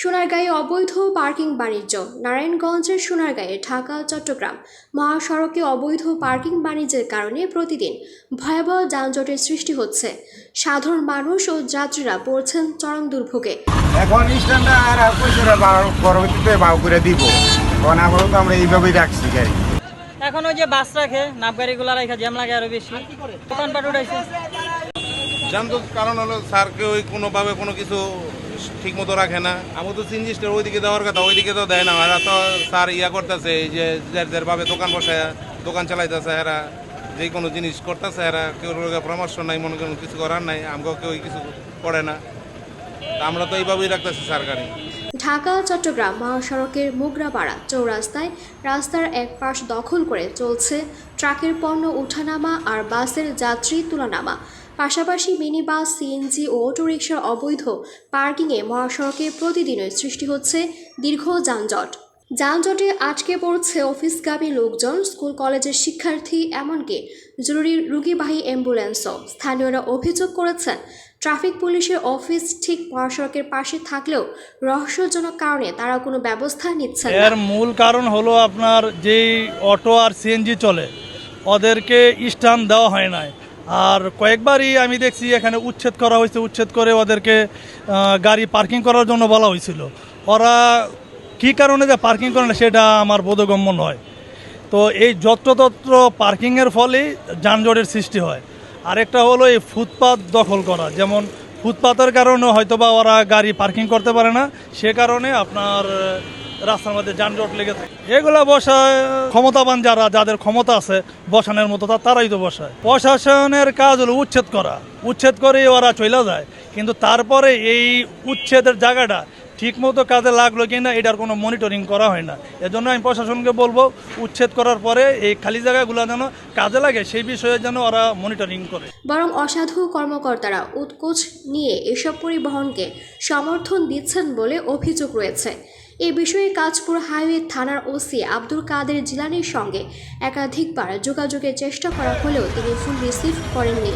সোনারগাঁয়ে অবৈধ পার্কিং বাণিজ্য। নারায়ণগঞ্জের সোনারগাঁয়ে ঢাকা চট্টগ্রাম মহাসড়কে অবৈধ পার্কিং বাণিজ্যের কারণে প্রতিদিন ভয়াবহ যানজটের সৃষ্টি হচ্ছে। সাধারণ মানুষ ও যাত্রীরা পড়ছেন চরম দুর্ভোগে। এখন আর পরবর্তীতে বাউ করে দিব। আমরা তো আমরা এইভাবেই রাখছি গাড়ি। এখন ওই যে বাস রাখে নাপ গাড়িগুলো রাখে জ্যাম লাগে আরও বেশি। দোকানপাট উঠাইছে। যানজট কারণ হলো স্যারকে ওই কোনোভাবে কোনো কিছু ঠিক মতো রাখে না। আমি তো সিনজিস্টার ওইদিকে দেওয়ার কথা, ওইদিকে তো দেয় না। এরা তো স্যার ইয়া করতেছে, এই যে যার যার ভাবে দোকান বসে দোকান চালাইতেছে, এরা যে কোনো জিনিস করতেছে, এরা কেউ পরামর্শ নাই, মনে করেন কিছু করার নাই আমাকেও কেউ কিছু করে না। আমরা তো এইভাবেই রাখতেছি সরকারি। ঢাকা, চট্টগ্রাম মহাসড়কের মুগরাপাড়া চৌরাস্তায় রাস্তার এক পাশ দখল করে চলছে ট্রাকের পণ্য ওঠানামা আর বাসের যাত্রী তুলানামা। পাশাপাশি মিনি বাস সিএনজি ও অটোরিকশার অবৈধ পার্কিংয়ে মহাসড়কে প্রতিদিনই সৃষ্টি হচ্ছে দীর্ঘ যানজট। যানজটে আটকে পড়ছে অফিসগামী লোকজন, স্কুল কলেজের শিক্ষার্থী, এমনকি জরুরি রুগীবাহী অ্যাম্বুলেন্সও। স্থানীয়রা অভিযোগ করেছেন, ট্রাফিক পুলিশের অফিস ঠিক মহাসড়কের পাশে থাকলেও রহস্যজনক কারণে তারা কোনো ব্যবস্থা নিচ্ছেন এর মূল কারণ হলো আপনার যেই অটো আর সিএনজি চলে, ওদেরকে স্টান দেওয়া হয় নাই। আর কয়েকবারই আমি দেখছি এখানে উচ্ছেদ করা হয়েছে, উচ্ছেদ করে ওদেরকে গাড়ি পার্কিং করার জন্য বলা হয়েছিল। ওরা কি কারণে যে পার্কিং করে না সেটা আমার বোধগম্য নয়। তো এই যত্রতত্র পার্কিংয়ের ফলেই যানজটের সৃষ্টি হয়। আরেকটা হলো এই ফুটপাত দখল করা। যেমন ফুটপাতের কারণে হয়তো বা ওরা গাড়ি পার্কিং করতে পারে না। সে কারণে আপনার রাস্তার মধ্যে যানজট লেগে থাকে এগুলো বসায়, ক্ষমতাবান যারা, যাদের ক্ষমতা আছে, বসানোর মতো তারাই তো বসায়। প্রশাসনের কাজ হলো উচ্ছেদ করা। উচ্ছেদ করে ওরা চলে যায়। কিন্তু তারপরে এই উচ্ছেদের জায়গাটা ঠিকমতো কাজে লাগল কি না এটার কোনো মনিটরিং করা হয় না। এজন্য আমি প্রশাসনকে বলব, উচ্ছেদ করার পরে এই খালি জায়গাগুলো যেন কাজে লাগে, সেই বিষয়ে যেন ওরা মনিটরিং করে। বরং অসাধু কর্মকর্তারা উৎকোচ নিয়ে এসব পরিবহনকে সমর্থন দিচ্ছেন বলে অভিযোগ রয়েছে। এ বিষয়ে কাজপুর হাইওয়ে থানার ওসি আব্দুল কাদের জিলানির সঙ্গে একাধিকবার যোগাযোগের চেষ্টা করা হলেও তিনি ফোন রিসিভ করেননি।